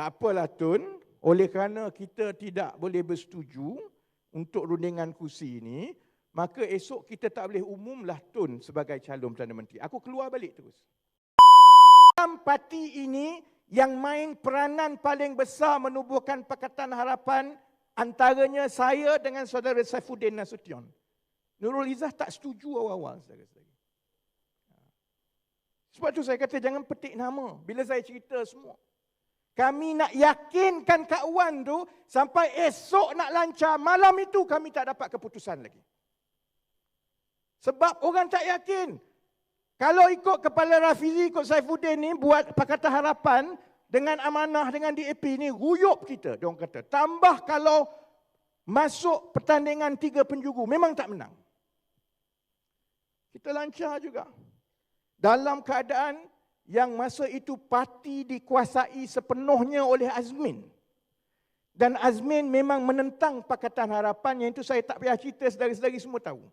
Tak apalah Tun, oleh kerana kita tidak boleh bersetuju untuk rundingan kursi ini, maka esok kita tak boleh umumlah Tun sebagai calon Perdana Menteri. Aku keluar balik terus. Dalam parti ini yang main peranan paling besar menubuhkan Pakatan Harapan antaranya saya dengan saudara Saifuddin Nasution. Nurul Izzah tak setuju awal-awal. Saudara-saudara. Sebab tu saya kata jangan petik nama bila saya cerita semua. Kami nak yakinkan Kak Wan tu sampai esok nak lancar. Malam itu kami tak dapat keputusan lagi. Sebab orang tak yakin. Kalau ikut Kepala Rafizi, ikut Saifuddin ni buat Pakatan Harapan dengan amanah dengan DAP ni ruyup kita. Dia kata. Tambah kalau masuk pertandingan tiga penjuru. Memang tak menang. Kita lancar juga. Dalam keadaan yang masa itu parti dikuasai sepenuhnya oleh Azmin. Dan Azmin memang menentang Pakatan Harapan yang itu saya tak payah cerita sedari-sedari semua tahu.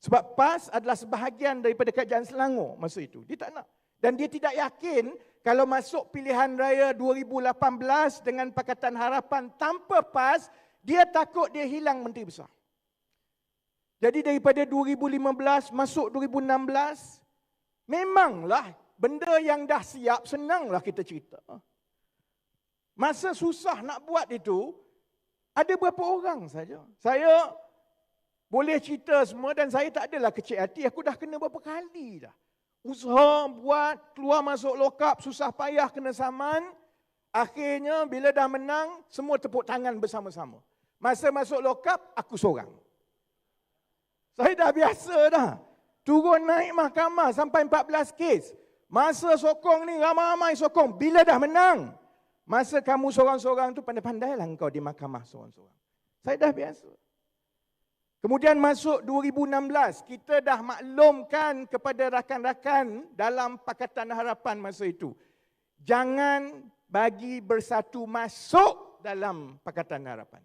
Sebab PAS adalah sebahagian daripada kerajaan Selangor masa itu. Dia tak nak. Dan dia tidak yakin kalau masuk pilihan raya 2018 dengan Pakatan Harapan tanpa PAS, dia takut dia hilang menteri besar. Jadi daripada 2015 masuk 2016, memanglah benda yang dah siap, senanglah kita cerita. Masa susah nak buat itu, ada berapa orang saja. Saya boleh cerita semua dan saya tak adalah kecil hati. Aku dah kena berapa kali dah. Usaha buat, keluar masuk lokap, susah payah kena saman. Akhirnya bila dah menang, semua tepuk tangan bersama-sama. Masa masuk lokap, aku seorang. Saya dah biasa dah. Turun naik mahkamah sampai 14 kes. Masa sokong ni ramai-ramai sokong. Bila dah menang. Masa kamu seorang-seorang tu pandai-pandailah engkau di mahkamah seorang-seorang. Saya dah biasa. Kemudian masuk 2016, kita dah maklumkan kepada rakan-rakan dalam Pakatan Harapan masa itu. Jangan bagi bersatu masuk dalam Pakatan Harapan.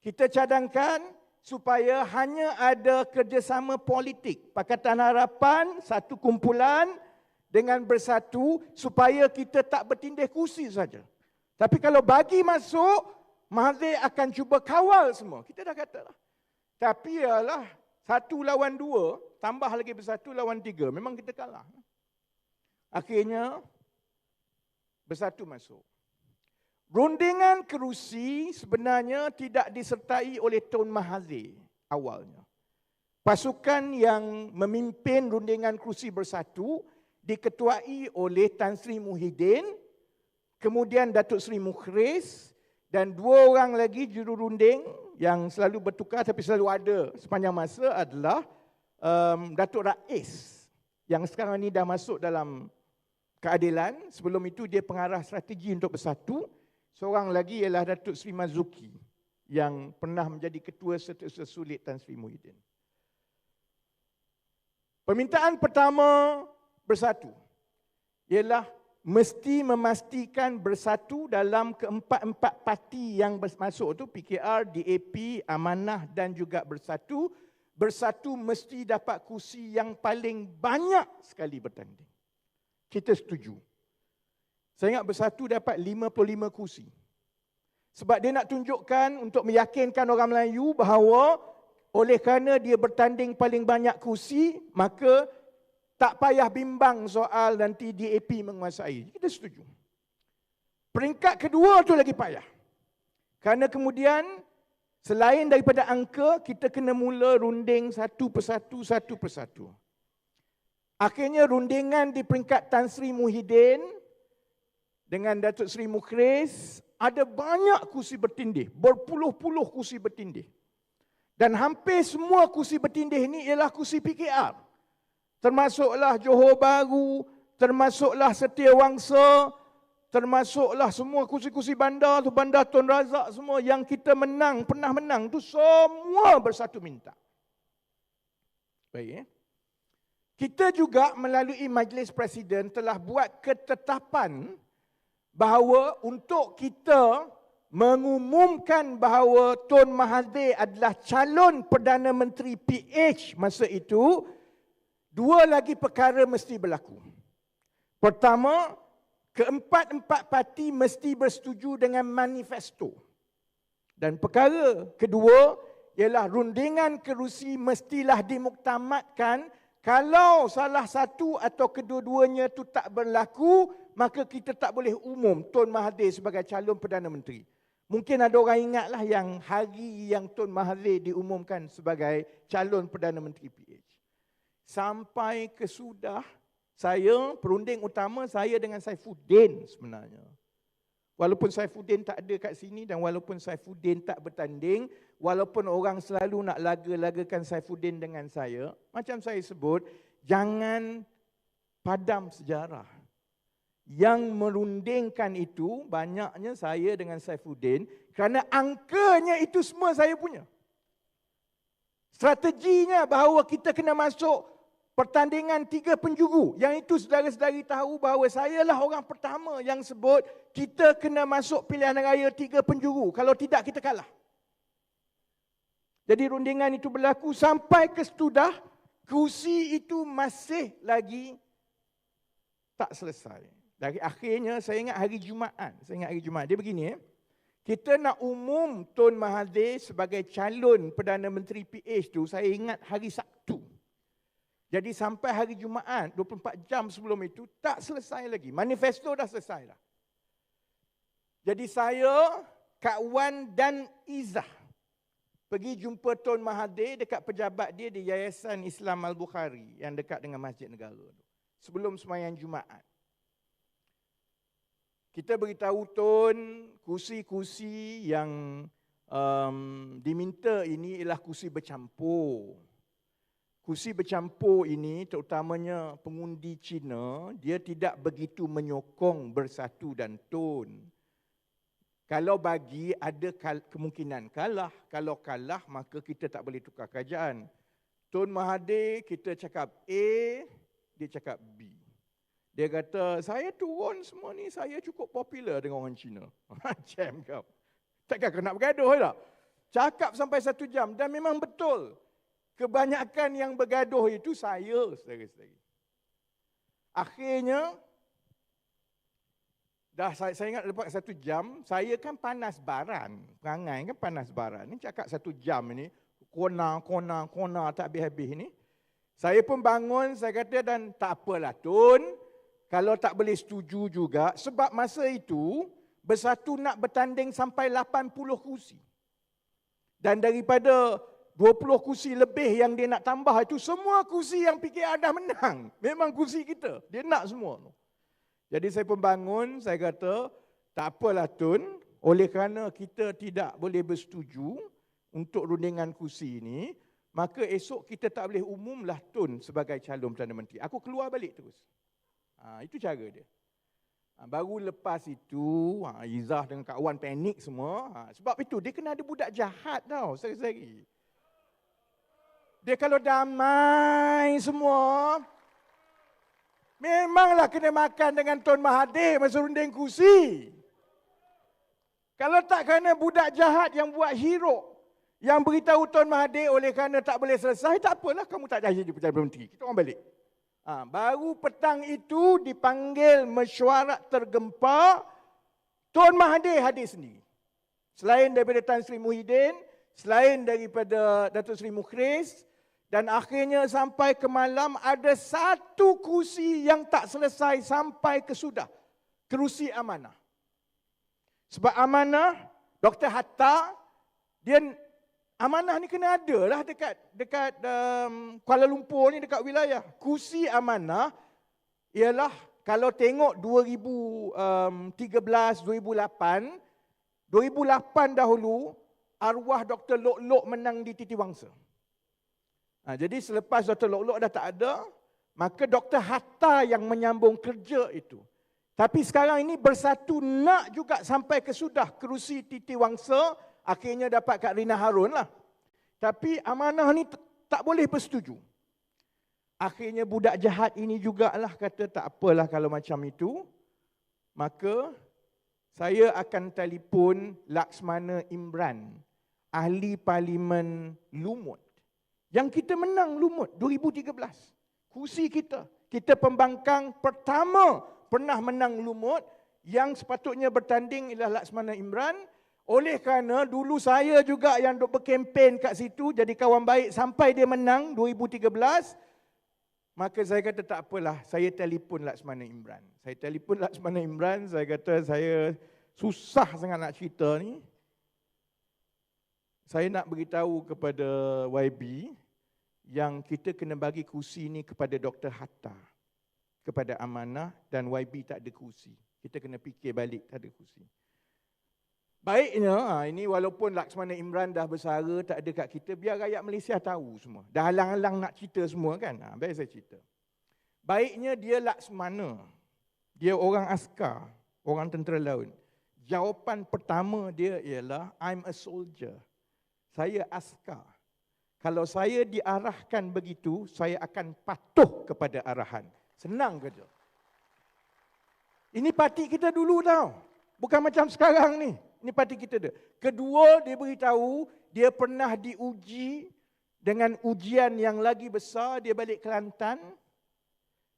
Kita cadangkan supaya hanya ada kerjasama politik. Pakatan Harapan, satu kumpulan, dengan bersatu supaya kita tak bertindih kursi saja. Tapi kalau bagi masuk, Mahathir akan cuba kawal semua. Kita dah katalah. Tapi ialah satu lawan dua, tambah lagi bersatu lawan tiga. Memang kita kalah. Akhirnya, bersatu masuk. Rundingan kerusi sebenarnya tidak disertai oleh Tun Mahathir awalnya. Pasukan yang memimpin rundingan kerusi bersatu diketuai oleh Tan Sri Muhyiddin, kemudian Datuk Sri Mukhris dan dua orang lagi juru runding yang selalu bertukar tapi selalu ada sepanjang masa adalah um, Datuk Rais yang sekarang ini dah masuk dalam keadilan. Sebelum itu dia pengarah strategi untuk bersatu. Seorang lagi ialah Datuk Sri Mazuki yang pernah menjadi ketua Setiausaha Sulit Tan Sri Muhyiddin. Permintaan pertama bersatu. Ialah mesti memastikan bersatu dalam keempat-empat parti yang masuk tu PKR, DAP, Amanah dan juga bersatu. Bersatu mesti dapat kursi yang paling banyak sekali bertanding. Kita setuju. Saya ingat bersatu dapat 55 kursi. Sebab dia nak tunjukkan untuk meyakinkan orang Melayu bahawa oleh kerana dia bertanding paling banyak kursi, maka tak payah bimbang soal nanti DAP menguasai. Kita setuju. Peringkat kedua tu lagi payah. Kerana kemudian selain daripada angka, kita kena mula runding satu persatu, satu persatu. Akhirnya rundingan di peringkat Tan Sri Muhyiddin dengan Datuk Sri Mukhris ada banyak kursi bertindih, berpuluh-puluh kursi bertindih. Dan hampir semua kursi bertindih ini ialah kursi PKR termasuklah Johor Baru, termasuklah Setia Wangsa, termasuklah semua kursi-kursi bandar tu, bandar Tun Razak semua yang kita menang, pernah menang tu semua bersatu minta. Baik eh? Kita juga melalui Majlis Presiden telah buat ketetapan bahawa untuk kita mengumumkan bahawa Tun Mahathir adalah calon Perdana Menteri PH masa itu, Dua lagi perkara mesti berlaku. Pertama, keempat-empat parti mesti bersetuju dengan manifesto. Dan perkara kedua ialah rundingan kerusi mestilah dimuktamadkan kalau salah satu atau kedua-duanya itu tak berlaku, maka kita tak boleh umum Tun Mahathir sebagai calon Perdana Menteri. Mungkin ada orang ingatlah yang hari yang Tun Mahathir diumumkan sebagai calon Perdana Menteri. Sampai ke sudah saya, perunding utama saya dengan Saifuddin sebenarnya. Walaupun Saifuddin tak ada kat sini dan walaupun Saifuddin tak bertanding, walaupun orang selalu nak laga-lagakan Saifuddin dengan saya, macam saya sebut, jangan padam sejarah. Yang merundingkan itu banyaknya saya dengan Saifuddin kerana angkanya itu semua saya punya. Strateginya bahawa kita kena masuk pertandingan tiga penjuru. Yang itu saudara-saudari tahu bahawa saya lah orang pertama yang sebut kita kena masuk pilihan raya tiga penjuru. Kalau tidak kita kalah. Jadi rundingan itu berlaku sampai ke setudah kerusi itu masih lagi tak selesai. Dari akhirnya saya ingat hari Jumaat. Saya ingat hari Jumaat. Dia begini. Eh? Kita nak umum Tun Mahathir sebagai calon Perdana Menteri PH tu saya ingat hari Sabtu. Jadi sampai hari Jumaat, 24 jam sebelum itu, tak selesai lagi. Manifesto dah selesai dah. Jadi saya, Kak Wan dan Izzah pergi jumpa Tun Mahathir dekat pejabat dia di Yayasan Islam Al-Bukhari yang dekat dengan Masjid Negara. Sebelum semayang Jumaat. Kita beritahu Tun, kursi-kursi yang um, diminta ini ialah kursi bercampur. Kursi bercampur ini terutamanya pengundi Cina, dia tidak begitu menyokong bersatu dan tun. Kalau bagi ada kemungkinan kalah. Kalau kalah maka kita tak boleh tukar kerajaan. Tun Mahathir kita cakap A, dia cakap B. Dia kata, saya turun semua ni, saya cukup popular dengan orang Cina. Macam kau. Takkan kau nak bergaduh tak? Cakap sampai satu jam dan memang betul kebanyakan yang bergaduh itu saya, saudara-saudari. Akhirnya, dah saya, saya ingat lepas satu jam, saya kan panas baran. Perangai kan panas baran. Ini cakap satu jam ini, kona, kona, kona, tak habis-habis ini. Saya pun bangun, saya kata dan tak apalah Tun. Kalau tak boleh setuju juga, sebab masa itu, bersatu nak bertanding sampai 80 kursi. Dan daripada 20 kursi lebih yang dia nak tambah itu semua kursi yang PKR dah menang. Memang kursi kita. Dia nak semua. Jadi saya pun bangun, saya kata, tak apalah Tun, oleh kerana kita tidak boleh bersetuju untuk rundingan kursi ini, maka esok kita tak boleh umumlah Tun sebagai calon Perdana Menteri. Aku keluar balik terus. Ha, itu cara dia. Ha, baru lepas itu, ha, Izzah dengan Kak Wan panik semua. Ha, sebab itu, dia kena ada budak jahat tau, sehari-hari. Dia kalau damai semua, memanglah kena makan dengan Tuan Mahathir masa runding kursi. Kalau tak kerana budak jahat yang buat hero, yang beritahu Tuan Mahathir oleh kerana tak boleh selesai, tak apalah kamu tak jadi Perdana Menteri. Kita orang balik. Ha, baru petang itu dipanggil mesyuarat tergempa, Tuan Mahathir hadir sendiri. Selain daripada Tan Sri Muhyiddin, selain daripada Datuk Seri Mukhris, dan akhirnya sampai ke malam ada satu kursi yang tak selesai sampai ke sudah. Kerusi amanah. Sebab amanah, Dr. Hatta, dia amanah ni kena ada lah dekat dekat um, Kuala Lumpur ni dekat wilayah. Kursi amanah ialah kalau tengok 2013, 2008, 2008 dahulu arwah Dr. Lok Lok menang di Titi Wangsa. Ha, jadi selepas Dr. Lok Lok dah tak ada, maka Dr. Hatta yang menyambung kerja itu. Tapi sekarang ini bersatu nak juga sampai ke sudah kerusi Titi Wangsa, akhirnya dapat Kak Rina Harun lah. Tapi amanah ni tak boleh bersetuju. Akhirnya budak jahat ini jugalah kata tak apalah kalau macam itu. Maka saya akan telefon Laksmana Imran, ahli parlimen Lumut. Yang kita menang lumut 2013. Kursi kita. Kita pembangkang pertama pernah menang lumut yang sepatutnya bertanding ialah Laksmana Imran. Oleh kerana dulu saya juga yang duk berkempen kat situ jadi kawan baik sampai dia menang 2013. Maka saya kata tak apalah, saya telefon Laksmana Imran. Saya telefon Laksmana Imran, saya kata saya susah sangat nak cerita ni. Saya nak beritahu kepada YB yang kita kena bagi kursi ni kepada Dr. Hatta. Kepada Amanah dan YB tak ada kursi. Kita kena fikir balik tak ada kursi. Baiknya, ha, ini walaupun Laksmana Imran dah bersara, tak ada kat kita, biar rakyat Malaysia tahu semua. Dah halang-halang nak cerita semua kan? Ha, biar saya cerita. Baiknya dia Laksmana. Dia orang askar, orang tentera laut. Jawapan pertama dia ialah, I'm a soldier. Saya askar. Kalau saya diarahkan begitu, saya akan patuh kepada arahan. Senang kerja. Ini parti kita dulu tau. Bukan macam sekarang ni. Ini parti kita dia. Kedua, dia beritahu dia pernah diuji dengan ujian yang lagi besar. Dia balik Kelantan.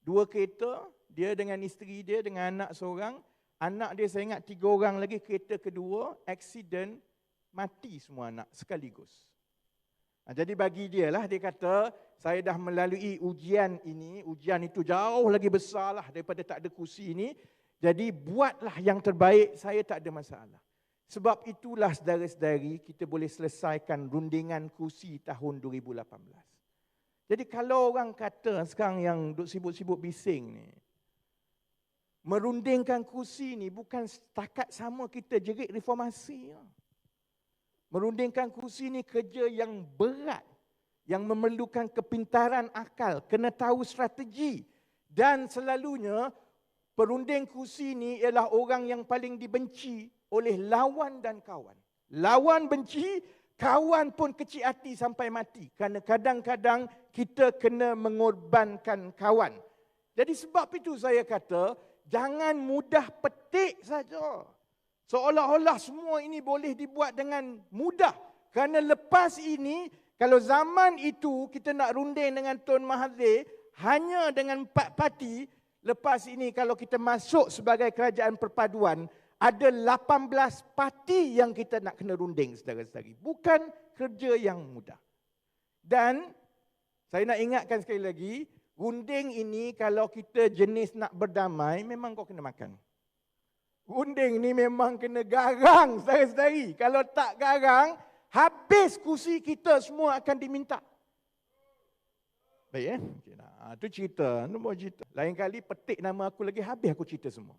Dua kereta. Dia dengan isteri dia, dengan anak seorang. Anak dia saya ingat tiga orang lagi. Kereta kedua, accident. Mati semua anak sekaligus. Ha, jadi bagi dia lah, dia kata, saya dah melalui ujian ini, ujian itu jauh lagi besar lah daripada tak ada kursi ini. Jadi buatlah yang terbaik, saya tak ada masalah. Sebab itulah saudara-saudari, kita boleh selesaikan rundingan kursi tahun 2018. Jadi kalau orang kata sekarang yang duk sibuk-sibuk bising ni, merundingkan kursi ni bukan setakat sama kita jerit reformasi. Ya. Merundingkan kursi ini kerja yang berat. Yang memerlukan kepintaran akal. Kena tahu strategi. Dan selalunya perunding kursi ini ialah orang yang paling dibenci oleh lawan dan kawan. Lawan benci, kawan pun kecil hati sampai mati. Kerana kadang-kadang kita kena mengorbankan kawan. Jadi sebab itu saya kata, jangan mudah petik saja. Seolah-olah semua ini boleh dibuat dengan mudah. Kerana lepas ini, kalau zaman itu kita nak runding dengan Tun Mahathir, hanya dengan empat parti, lepas ini kalau kita masuk sebagai kerajaan perpaduan, ada 18 parti yang kita nak kena runding saudara-saudari. Bukan kerja yang mudah. Dan saya nak ingatkan sekali lagi, runding ini kalau kita jenis nak berdamai, memang kau kena makan. Unding ni memang kena garang saudara-saudari. Kalau tak garang, habis kursi kita semua akan diminta. Baik eh? Okay, nah, itu cerita. Nombor cerita. Lain kali petik nama aku lagi habis aku cerita semua.